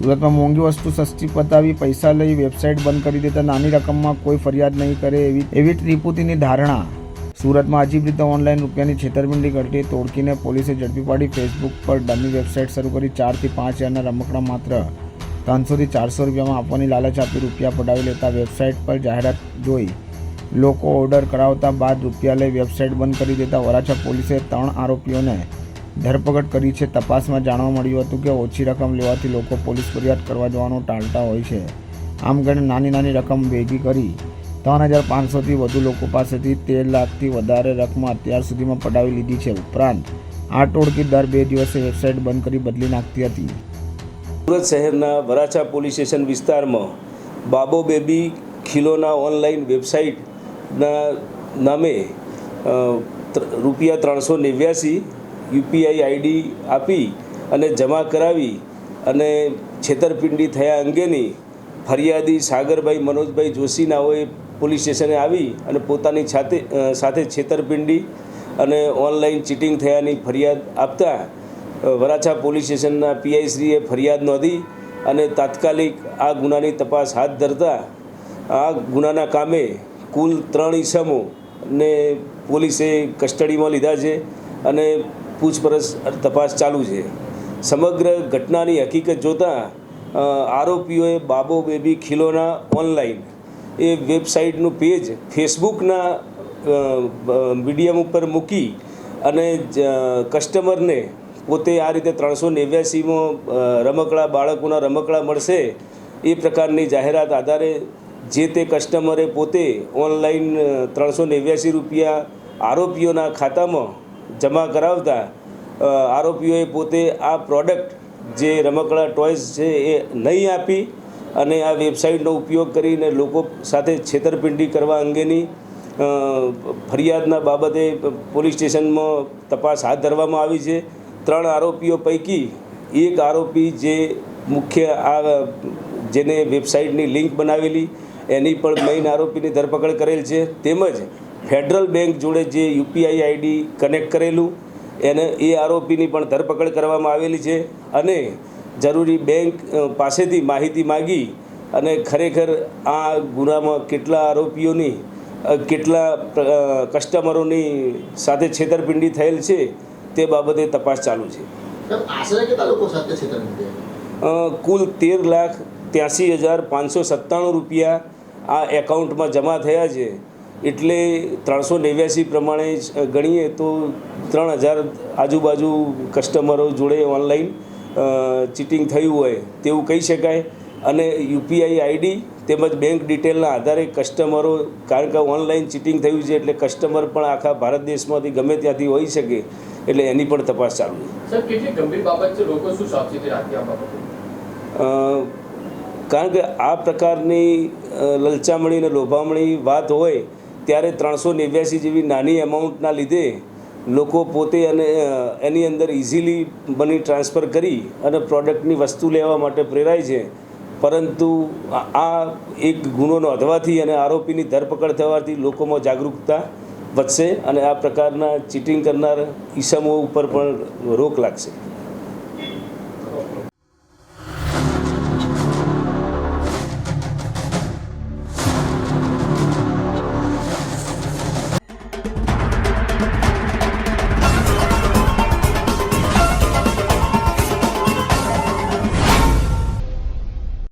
સુરતમાં મોંઘી વસ્તુ સસ્તી પતાવી, પૈસા લઈ વેબસાઇટ બંધ કરી દેતા નાની રકમમાં કોઈ ફરિયાદ નહીં કરે એવી એવી ત્રિપુતિની ધારણા. સુરતમાં અજીબ રીતે ઓનલાઈન રૂપિયાની છેતરપિંડી કરતી તોડકીને પોલીસે ઝડપી પાડી ફેસબુક પર ડમી વેબસાઇટ શરૂ કરી ચારથી પાંચ હજારના રમકડા માત્ર. ત્રણસોથી ચારસો રૂપિયામાં આપવાની લાલચ આપી રૂપિયા પડાવી લેતા વેબસાઇટ પર જાહેરાત જોઈ. લોકો ઓર્ડર કરાવતા બાદ રૂપિયા લઈ વેબસાઇટ બંધ કરી દેતા વરાછા પોલીસે ત્રણ આરોપીઓને ધરપકડ કરી છે. તપાસમાં જાણવા મળ્યું હતું કે ઓછી રકમ લેવાથી લોકો પોલીસ ફરિયાદ કરવા જવાનું ટાળતા હોય છે. આમ કરીને નાની નાની રકમ ભેગી કરી ત્રણ હજાર પાંચસોથી વધુ લોકો પાસેથી તેર લાખથી વધારે રકમ અત્યાર સુધીમાં પડાવી લીધી છે. ઉપરાંત આ ટોળકી દર બે દિવસે વેબસાઇટ બંધ કરી બદલી નાખતી હતી. સુરત શહેરના વરાછા પોલીસ સ્ટેશન વિસ્તારમાં બાબો બેબી ખીલોના ઓનલાઈન વેબસાઇટના નામે રૂપિયા ત્રણસો નેવ્યાસી યુપીઆઈ આઈડી આપી અને જમા કરાવી અને છેતરપિંડી થયા અંગેની ફરિયાદી સાગરભાઈ મનોજભાઈ જોશીનાઓએ પોલીસ સ્ટેશને આવી અને પોતાની સાથે સાથે છેતરપિંડી અને ઓનલાઈન ચીટિંગ થયાની ફરિયાદ આપતા વરાછા પોલીસ સ્ટેશનના પીઆઈશ્રીએ ફરિયાદ નોંધી અને તાત્કાલિક આ ગુનાની તપાસ હાથ ધરતા, આ ગુનાના કામે કુલ ત્રણ ઈસમો ને પોલીસે કસ્ટડીમાં લીધા છે અને પૂછપરછ તપાસ ચાલુ છે. સમગ્ર ઘટનાની હકીકત જોતાં આરોપીઓએ બાબો બેબી ખીલોના ઓનલાઈન એ વેબસાઇટનું પેજ ફેસબુકના મીડિયમ ઉપર મૂકી અને કસ્ટમરને પોતે આ રીતે ત્રણસો નેવ્યાસીમાં રમકડા, બાળકોના રમકડા મળશે એ પ્રકારની જાહેરાત આધારે જે તે કસ્ટમરે પોતે ઓનલાઈન ત્રણસો નેવ્યાસી રૂપિયા આરોપીઓના ખાતામાં જમા કરાવતા આરોપીઓએ પોતે આ પ્રોડક્ટ જે રમકડા ટોયસ છે એ નહીં આપી અને આ વેબસાઇટનો ઉપયોગ કરીને લોકો સાથે છેતરપિંડી કરવા અંગેની ફરિયાદના બાબતે પોલીસ સ્ટેશનમાં તપાસ હાથ ધરવામાં આવી છે. ત્રણ આરોપીઓ પૈકી એક આરોપી જે મુખ્ય આ, જેને વેબસાઇટની લિંક બનાવેલી, એની પણ મેઇન આરોપીની ધરપકડ કરેલ છે. તેમજ ફેડરલ બેંક જોડે જે યુપીઆઈ આઈડી કનેક્ટ કરેલું એને એ આરોપીની પણ ધરપકડ કરવામાં આવેલી છે અને જરૂરી બેંક પાસેથી માહિતી માગી અને ખરેખર આ ગુનામાં કેટલા આરોપીઓની કેટલા કસ્ટમરોની સાથે છેતરપિંડી થયેલ છે તે બાબતે તપાસ ચાલુ છે. કુલ તેર લાખ ત્યાંસી હજાર પાંચસો સત્તાણું રૂપિયા આ એકાઉન્ટમાં જમા થયા છે. એટલે ત્રણસો નેવ્યાસી પ્રમાણે ગણીએ તો ત્રણ હજાર આજુબાજુ કસ્ટમરો જોડે ઓનલાઈન ચીટિંગ થયું હોય તેવું કહી શકાય. અને યુપીઆઈ આઈડી તેમજ બેંક ડિટેલના આધારે કસ્ટમરો કારણ કે ઓનલાઈન ચીટિંગ થયું છે એટલે કસ્ટમર પણ આખા ભારત દેશમાંથી ગમે ત્યાંથી હોઈ શકે એટલે એની પણ તપાસ ચાલુ કારણ કે આ પ્રકારની લલચામણી અને લોભામણી વાત હોય ત્યારે ત્રણસો નેવ્યાસી જેવી નાની એમાઉન્ટના લીધે લોકો પોતે અને એની અંદર ઇઝીલી મની ટ્રાન્સફર કરી અને પ્રોડક્ટની વસ્તુ લેવા માટે પ્રેરાય છે. પરંતુ આ- એક ગુનો નોંધવાથી અને આરોપીની ધરપકડ થવાથી લોકોમાં જાગૃતતા વધશે અને આ પ્રકારના ચીટિંગ કરનાર ઈસમો ઉપર પણ રોક લાગશે.